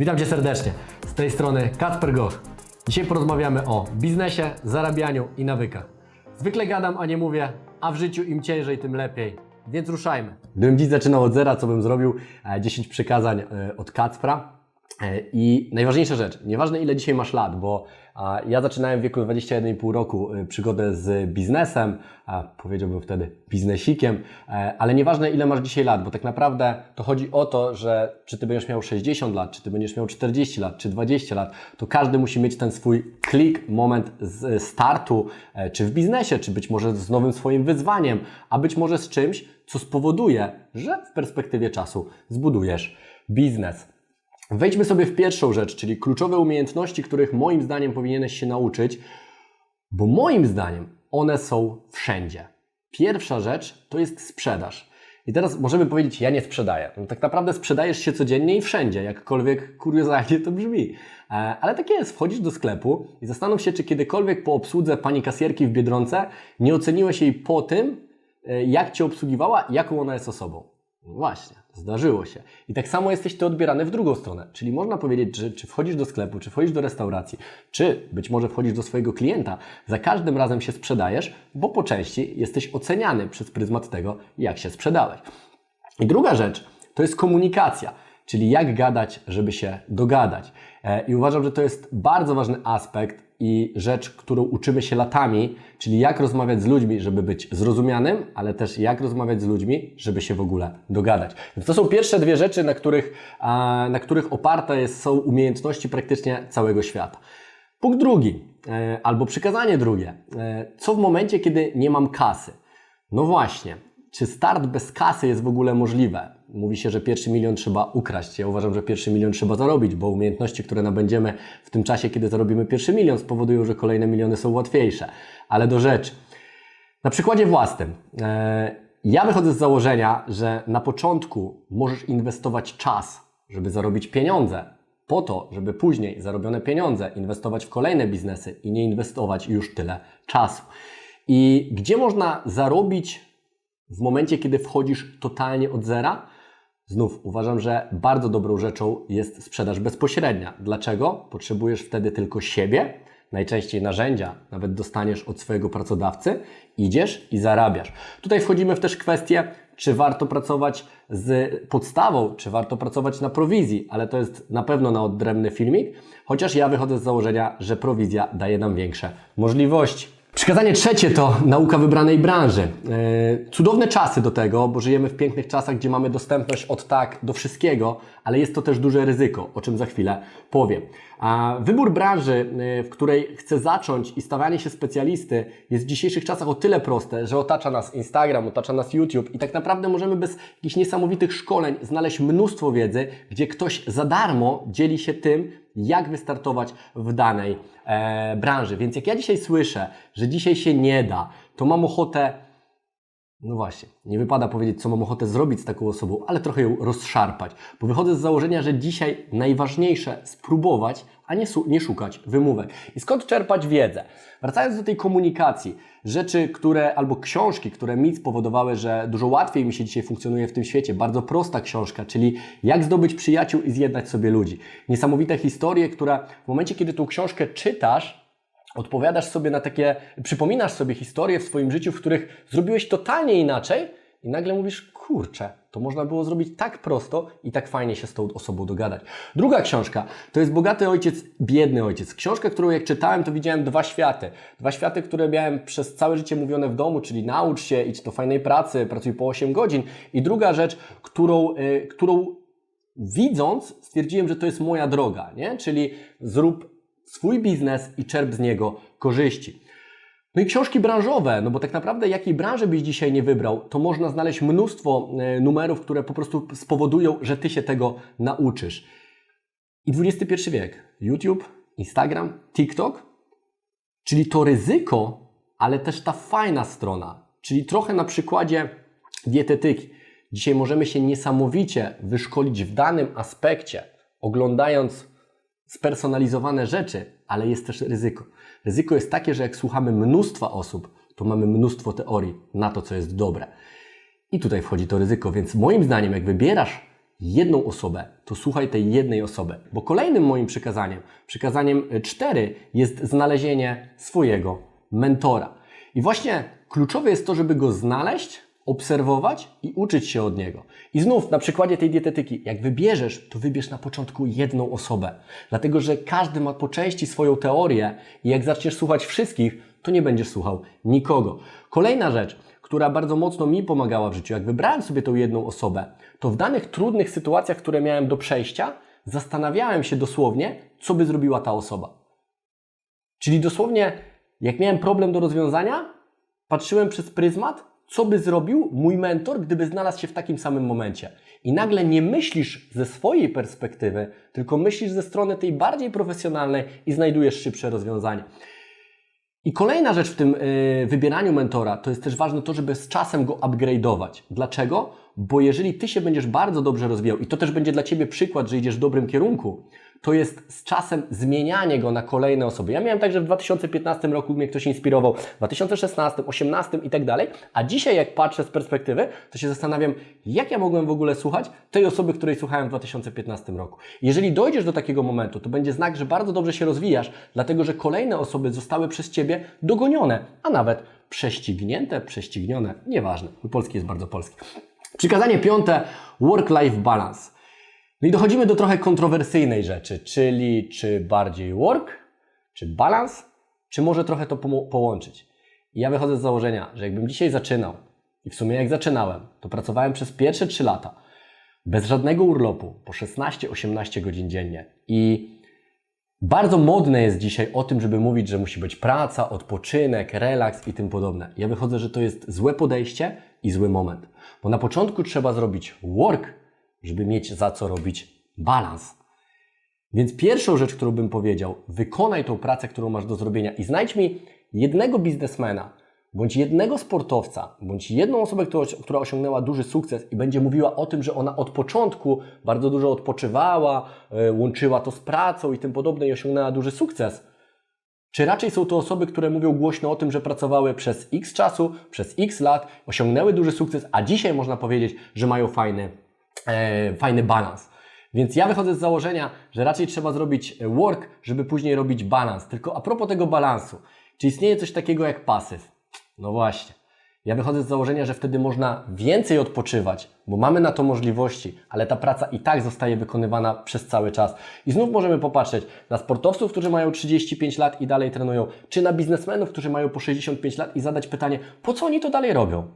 Witam Cię serdecznie. Z tej strony Kacper Goch. Dzisiaj porozmawiamy o biznesie, zarabianiu i nawykach. Zwykle gadam, a nie mówię, a w życiu im ciężej, tym lepiej. Więc ruszajmy. Gdybym dziś zaczynał od zera, co bym zrobił? E, 10 przykazań e, od Kacpra. E, I najważniejsza rzecz, nieważne ile dzisiaj masz lat, bo ja zaczynałem w wieku 21,5 roku e, przygodę z biznesem, powiedziałbym wtedy biznesikiem, e, ale nieważne ile masz dzisiaj lat, bo tak naprawdę to chodzi o to, że czy ty będziesz miał 60 lat, czy ty będziesz miał 40 lat, czy 20 lat, to każdy musi mieć ten swój klik, moment startu, czy w biznesie, czy być może z nowym swoim wyzwaniem, a być może z czymś, co spowoduje, że w perspektywie czasu zbudujesz biznes. Wejdźmy sobie w pierwszą rzecz, czyli kluczowe umiejętności, których moim zdaniem powinieneś się nauczyć, bo moim zdaniem one są wszędzie. Pierwsza rzecz to jest sprzedaż. I teraz możemy powiedzieć, ja nie sprzedaję. No, tak naprawdę sprzedajesz się codziennie i wszędzie, jakkolwiek kuriozalnie to brzmi. E, Ale tak jest, wchodzisz do sklepu i zastanów się, czy kiedykolwiek po obsłudze pani kasjerki w Biedronce nie oceniłeś jej po tym, e, jak Cię obsługiwała, jaką ona jest osobą. No właśnie, zdarzyło się. I tak samo jesteś Ty odbierany w drugą stronę. Czyli można powiedzieć, że czy wchodzisz do sklepu, czy wchodzisz do restauracji, czy być może wchodzisz do swojego klienta, za każdym razem się sprzedajesz, bo po części jesteś oceniany przez pryzmat tego, jak się sprzedałeś. I druga rzecz to jest komunikacja, czyli jak gadać, żeby się dogadać. E, I uważam, że to jest bardzo ważny aspekt i rzecz, którą uczymy się latami, czyli jak rozmawiać z ludźmi, żeby być zrozumianym, ale też jak rozmawiać z ludźmi, żeby się w ogóle dogadać. Więc to są pierwsze dwie rzeczy, na których, na których oparte jest, są umiejętności praktycznie całego świata. Punkt drugi, e, albo przykazanie drugie. E, co w momencie, kiedy nie mam kasy? No właśnie, czy start bez kasy jest w ogóle możliwe? Mówi się, że pierwszy milion trzeba ukraść. Ja uważam, że pierwszy milion trzeba zarobić, bo umiejętności, które nabędziemy w tym czasie, kiedy zarobimy pierwszy milion, spowodują, że kolejne miliony są łatwiejsze. Ale do rzeczy. Na przykładzie własnym. E, Ja wychodzę z założenia, że na początku możesz inwestować czas, żeby zarobić pieniądze, po to, żeby później zarobione pieniądze inwestować w kolejne biznesy i nie inwestować już tyle czasu. I gdzie można zarobić w momencie, kiedy wchodzisz totalnie od zera? Znów uważam, że bardzo dobrą rzeczą jest sprzedaż bezpośrednia. Dlaczego? Potrzebujesz wtedy tylko siebie, najczęściej narzędzia, nawet dostaniesz od swojego pracodawcy, idziesz i zarabiasz. Tutaj wchodzimy w też kwestię, czy warto pracować z podstawą, czy warto pracować na prowizji, ale to jest na pewno na odrębny filmik, chociaż ja wychodzę z założenia, że prowizja daje nam większe możliwości. Przykazanie trzecie to nauka wybranej branży. Yy, Cudowne czasy do tego, bo żyjemy w pięknych czasach, gdzie mamy dostępność od tak do wszystkiego, ale jest to też duże ryzyko, o czym za chwilę powiem. A wybór branży, yy, w której chcę zacząć i stawianie się specjalisty jest w dzisiejszych czasach o tyle proste, że otacza nas Instagram, otacza nas YouTube i tak naprawdę możemy bez jakichś niesamowitych szkoleń znaleźć mnóstwo wiedzy, gdzie ktoś za darmo dzieli się tym, jak wystartować w danej e, branży. Więc jak ja dzisiaj słyszę, że dzisiaj się nie da, to mam ochotę, no właśnie, nie wypada powiedzieć, co mam ochotę zrobić z taką osobą, ale trochę ją rozszarpać, bo wychodzę z założenia, że dzisiaj najważniejsze spróbować, a nie, nie szukać wymówek. I skąd czerpać wiedzę? Wracając do tej komunikacji, rzeczy, które, albo książki, które mi spowodowały, że dużo łatwiej mi się dzisiaj funkcjonuje w tym świecie. Bardzo prosta książka, czyli Jak zdobyć przyjaciół i zjednać sobie ludzi. Niesamowite historie, które w momencie, kiedy tą książkę czytasz, odpowiadasz sobie na takie, przypominasz sobie historie w swoim życiu, w których zrobiłeś totalnie inaczej i nagle mówisz, kurczę, to można było zrobić tak prosto i tak fajnie się z tą osobą dogadać. Druga książka to jest Bogaty Ojciec, Biedny Ojciec. Książkę, którą jak czytałem, to widziałem dwa światy. Dwa światy, które miałem przez całe życie mówione w domu, czyli naucz się, idź do fajnej pracy, pracuj po 8 godzin. I druga rzecz, którą, y, którą widząc, stwierdziłem, że to jest moja droga, nie? Czyli zrób swój biznes i czerp z niego korzyści. No i książki branżowe, no bo tak naprawdę jakiej branży byś dzisiaj nie wybrał, to można znaleźć mnóstwo e, numerów, które po prostu spowodują, że Ty się tego nauczysz. I XXI wiek. YouTube, Instagram, TikTok, czyli to ryzyko, ale też ta fajna strona, czyli trochę na przykładzie dietetyki. Dzisiaj możemy się niesamowicie wyszkolić w danym aspekcie, oglądając spersonalizowane rzeczy, ale jest też ryzyko. Ryzyko jest takie, że jak słuchamy mnóstwa osób, to mamy mnóstwo teorii na to, co jest dobre. I tutaj wchodzi to ryzyko, więc moim zdaniem, jak wybierasz jedną osobę, to słuchaj tej jednej osoby. Bo kolejnym moim przykazaniem, przykazaniem y, cztery, jest znalezienie swojego mentora. I właśnie kluczowe jest to, żeby go znaleźć, obserwować i uczyć się od niego. I znów na przykładzie tej dietetyki, jak wybierzesz, to wybierz na początku jedną osobę. Dlatego, że każdy ma po części swoją teorię i jak zaczniesz słuchać wszystkich, to nie będziesz słuchał nikogo. Kolejna rzecz, która bardzo mocno mi pomagała w życiu, jak wybrałem sobie tą jedną osobę, to w danych trudnych sytuacjach, które miałem do przejścia, zastanawiałem się dosłownie, co by zrobiła ta osoba. Czyli dosłownie, jak miałem problem do rozwiązania, patrzyłem przez pryzmat, co by zrobił mój mentor, gdyby znalazł się w takim samym momencie. I nagle nie myślisz ze swojej perspektywy, tylko myślisz ze strony tej bardziej profesjonalnej i znajdujesz szybsze rozwiązanie. I kolejna rzecz w tym yy, wybieraniu mentora, to jest też ważne to, żeby z czasem go upgrade'ować. Dlaczego? Bo jeżeli Ty się będziesz bardzo dobrze rozwijał i to też będzie dla Ciebie przykład, że idziesz w dobrym kierunku, to jest z czasem zmienianie go na kolejne osoby. Ja miałem tak, że w 2015 roku mnie ktoś inspirował, w 2016, 2018 i tak dalej, a dzisiaj jak patrzę z perspektywy, to się zastanawiam, jak ja mogłem w ogóle słuchać tej osoby, której słuchałem w 2015 roku. Jeżeli dojdziesz do takiego momentu, to będzie znak, że bardzo dobrze się rozwijasz, dlatego że kolejne osoby zostały przez Ciebie dogonione, a nawet prześcignięte, prześcignione, nieważne. Polski jest bardzo polski. Przykazanie piąte, work-life balance. No i dochodzimy do trochę kontrowersyjnej rzeczy, czyli czy bardziej work, czy balance, czy może trochę to połączyć. I ja wychodzę z założenia, że jakbym dzisiaj zaczynał, i w sumie jak zaczynałem, to pracowałem przez pierwsze 3 lata, bez żadnego urlopu, po 16-18 godzin dziennie. I bardzo modne jest dzisiaj o tym, żeby mówić, że musi być praca, odpoczynek, relaks i tym podobne. Ja wychodzę, że to jest złe podejście i zły moment. Bo na początku trzeba zrobić work, żeby mieć za co robić balans. Więc pierwszą rzecz, którą bym powiedział, wykonaj tą pracę, którą masz do zrobienia i znajdź mi jednego biznesmena, bądź jednego sportowca, bądź jedną osobę, która, osiągnęła duży sukces i będzie mówiła o tym, że ona od początku bardzo dużo odpoczywała, yy, łączyła to z pracą i tym podobne i osiągnęła duży sukces. Czy raczej są to osoby, które mówią głośno o tym, że pracowały przez x czasu, przez x lat, osiągnęły duży sukces, a dzisiaj można powiedzieć, że mają fajny, e, fajny balans. Więc ja wychodzę z założenia, że raczej trzeba zrobić work, żeby później robić balans. Tylko a propos tego balansu, czy istnieje coś takiego jak pasyw? No właśnie. Ja wychodzę z założenia, że wtedy można więcej odpoczywać, bo mamy na to możliwości, ale ta praca i tak zostaje wykonywana przez cały czas. I znów możemy popatrzeć na sportowców, którzy mają 35 lat i dalej trenują, czy na biznesmenów, którzy mają po 65 lat i zadać pytanie, po co oni to dalej robią?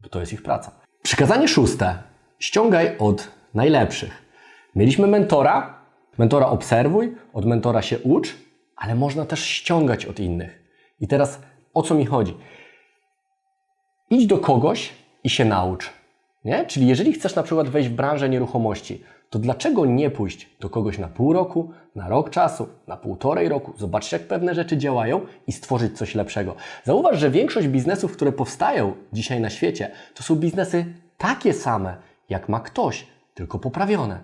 Bo to jest ich praca. Przykazanie szóste. Ściągaj od najlepszych. Mieliśmy mentora, mentora obserwuj, od mentora się ucz, ale można też ściągać od innych. I teraz o co mi chodzi? Idź do kogoś i się naucz. Nie? Czyli jeżeli chcesz na przykład wejść w branżę nieruchomości, to dlaczego nie pójść do kogoś na pół roku, na rok czasu, na półtorej roku, zobaczyć jak pewne rzeczy działają i stworzyć coś lepszego. Zauważ, że większość biznesów, które powstają dzisiaj na świecie, to są biznesy takie same, jak ma ktoś, tylko poprawione.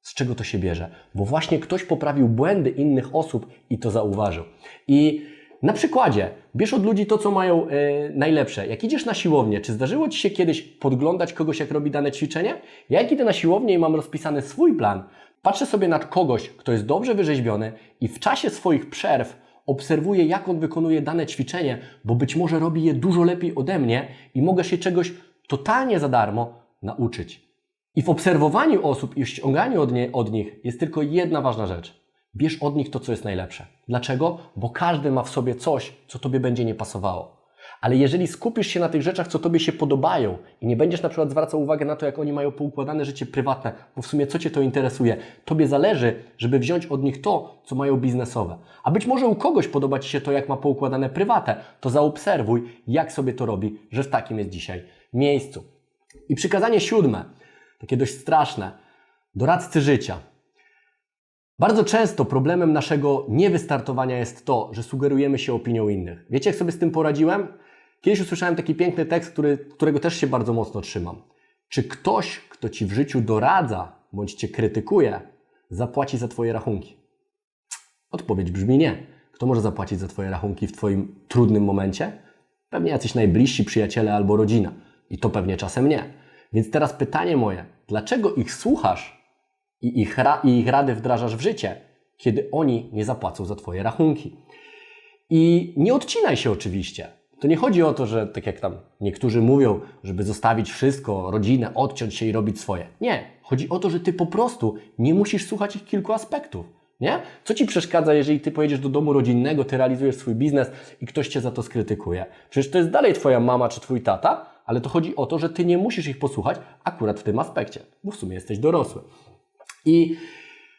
Z czego to się bierze? Bo właśnie ktoś poprawił błędy innych osób i to zauważył. I na przykładzie, bierz od ludzi to, co mają e, najlepsze. Jak idziesz na siłownię, czy zdarzyło Ci się kiedyś podglądać kogoś, jak robi dane ćwiczenie? Ja jak idę na siłownię i mam rozpisany swój plan, patrzę sobie na kogoś, kto jest dobrze wyrzeźbiony i w czasie swoich przerw obserwuję, jak on wykonuje dane ćwiczenie, bo być może robi je dużo lepiej ode mnie i mogę się czegoś totalnie za darmo nauczyć. I w obserwowaniu osób i ściąganiu od, nie, od nich jest tylko jedna ważna rzecz. Bierz od nich to, co jest najlepsze. Dlaczego? Bo każdy ma w sobie coś, co Tobie będzie nie pasowało. Ale jeżeli skupisz się na tych rzeczach, co Tobie się podobają i nie będziesz na przykład zwracał uwagi na to, jak oni mają poukładane życie prywatne, bo w sumie co Cię to interesuje, Tobie zależy, żeby wziąć od nich to, co mają biznesowe. A być może u kogoś podoba Ci się to, jak ma poukładane prywatne, to zaobserwuj, jak sobie to robi, że w takim jest dzisiaj miejscu. I przykazanie siódme, takie dość straszne, doradcy życia. Bardzo często problemem naszego niewystartowania jest to, że sugerujemy się opinią innych. Wiecie, jak sobie z tym poradziłem? Kiedyś usłyszałem taki piękny tekst, który, którego też się bardzo mocno trzymam. Czy ktoś, kto ci w życiu doradza bądź cię krytykuje, zapłaci za twoje rachunki? Odpowiedź brzmi nie. Kto może zapłacić za twoje rachunki w twoim trudnym momencie? Pewnie jacyś najbliżsi przyjaciele albo rodzina. I to pewnie czasem nie. Więc teraz pytanie moje, dlaczego ich słuchasz i ich, ra- i ich rady wdrażasz w życie, kiedy oni nie zapłacą za Twoje rachunki. I nie odcinaj się oczywiście. To nie chodzi o to, że tak jak tam niektórzy mówią, żeby zostawić wszystko, rodzinę, odciąć się i robić swoje. Nie. Chodzi o to, że ty po prostu nie musisz słuchać ich kilku aspektów. Nie? Co ci przeszkadza, jeżeli ty pojedziesz do domu rodzinnego, ty realizujesz swój biznes i ktoś cię za to skrytykuje? Przecież to jest dalej twoja mama czy twój tata, ale to chodzi o to, że ty nie musisz ich posłuchać akurat w tym aspekcie, bo w sumie jesteś dorosły. I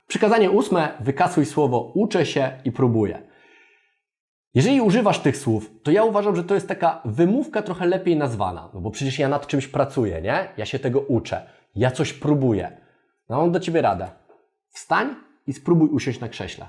przykazanie ósme, wykasuj słowo uczę się i próbuję. Jeżeli używasz tych słów, to ja uważam, że to jest taka wymówka trochę lepiej nazwana, no bo przecież ja nad czymś pracuję, nie? Ja się tego uczę, ja coś próbuję. No mam do Ciebie radę. Wstań i spróbuj usiąść na krześle.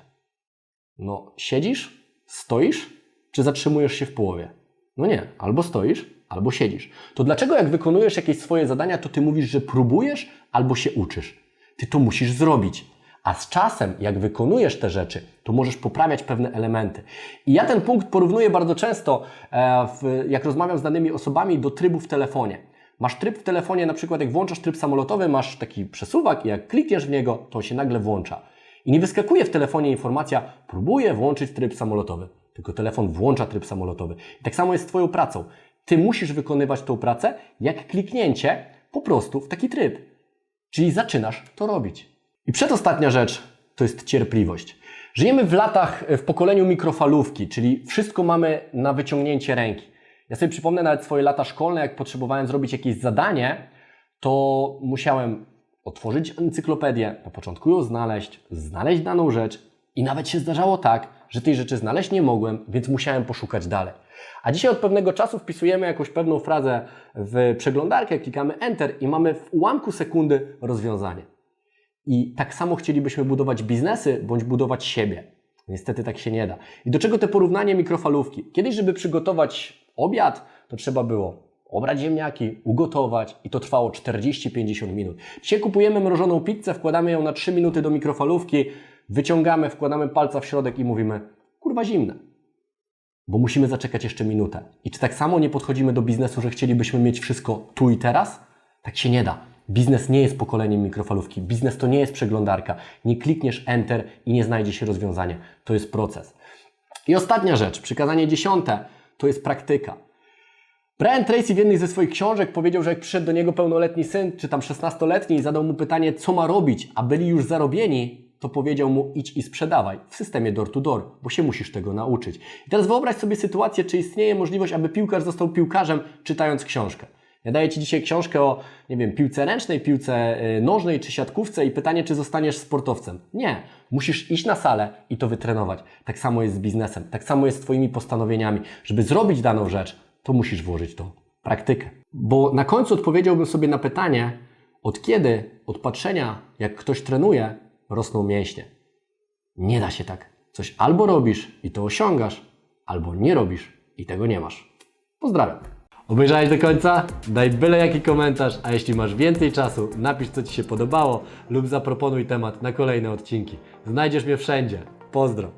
No, siedzisz, stoisz, czy zatrzymujesz się w połowie? No nie, albo stoisz, albo siedzisz. To dlaczego jak wykonujesz jakieś swoje zadania, to Ty mówisz, że próbujesz, albo się uczysz? Ty to musisz zrobić. A z czasem, jak wykonujesz te rzeczy, to możesz poprawiać pewne elementy. I ja ten punkt porównuję bardzo często, e, jak rozmawiam z danymi osobami, do trybu w telefonie. Masz tryb w telefonie, na przykład jak włączasz tryb samolotowy, masz taki przesuwak i jak klikniesz w niego, to on się nagle włącza. I nie wyskakuje w telefonie informacja, próbuję włączyć tryb samolotowy. Tylko telefon włącza tryb samolotowy. I tak samo jest z Twoją pracą. Ty musisz wykonywać tą pracę, jak kliknięcie po prostu w taki tryb. Czyli zaczynasz to robić. I przedostatnia rzecz to jest cierpliwość. Żyjemy w latach, w pokoleniu mikrofalówki, czyli wszystko mamy na wyciągnięcie ręki. Ja sobie przypomnę nawet swoje lata szkolne, jak potrzebowałem zrobić jakieś zadanie, to musiałem otworzyć encyklopedię, na początku ją znaleźć, znaleźć daną rzecz i nawet się zdarzało tak, że tej rzeczy znaleźć nie mogłem, więc musiałem poszukać dalej. A dzisiaj od pewnego czasu wpisujemy jakąś pewną frazę w przeglądarkę, klikamy Enter i mamy w ułamku sekundy rozwiązanie. I tak samo chcielibyśmy budować biznesy bądź budować siebie. Niestety tak się nie da. I do czego te porównanie mikrofalówki? Kiedyś, żeby przygotować obiad, to trzeba było obrać ziemniaki, ugotować i to trwało 40-50 minut. Dzisiaj kupujemy mrożoną pizzę, wkładamy ją na 3 minuty do mikrofalówki, wyciągamy, wkładamy palca w środek i mówimy, kurwa zimne. Bo musimy zaczekać jeszcze minutę. I czy tak samo nie podchodzimy do biznesu, że chcielibyśmy mieć wszystko tu i teraz? Tak się nie da. Biznes nie jest pokoleniem mikrofalówki. Biznes to nie jest przeglądarka. Nie klikniesz Enter i nie znajdzie się rozwiązanie. To jest proces. I ostatnia rzecz, przykazanie dziesiąte, to jest praktyka. Brian Tracy w jednej ze swoich książek powiedział, że jak przyszedł do niego pełnoletni syn, czy tam 16-letni i zadał mu pytanie, co ma robić, a byli już zarobieni, to powiedział mu idź i sprzedawaj w systemie door to door, bo się musisz tego nauczyć. I teraz wyobraź sobie sytuację, czy istnieje możliwość, aby piłkarz został piłkarzem, czytając książkę. Ja daję Ci dzisiaj książkę o, nie wiem, piłce ręcznej, piłce y, nożnej czy siatkówce i pytanie, czy zostaniesz sportowcem. Nie. Musisz iść na salę i to wytrenować. Tak samo jest z biznesem, tak samo jest z Twoimi postanowieniami. Żeby zrobić daną rzecz, to musisz włożyć tą praktykę. Bo na końcu odpowiedziałbym sobie na pytanie, od kiedy od patrzenia, jak ktoś trenuje, rosną mięśnie. Nie da się tak. Coś albo robisz i to osiągasz, albo nie robisz i tego nie masz. Pozdrawiam. Obejrzałeś do końca? Daj byle jaki komentarz, a jeśli masz więcej czasu, napisz co Ci się podobało lub zaproponuj temat na kolejne odcinki. Znajdziesz mnie wszędzie. Pozdro!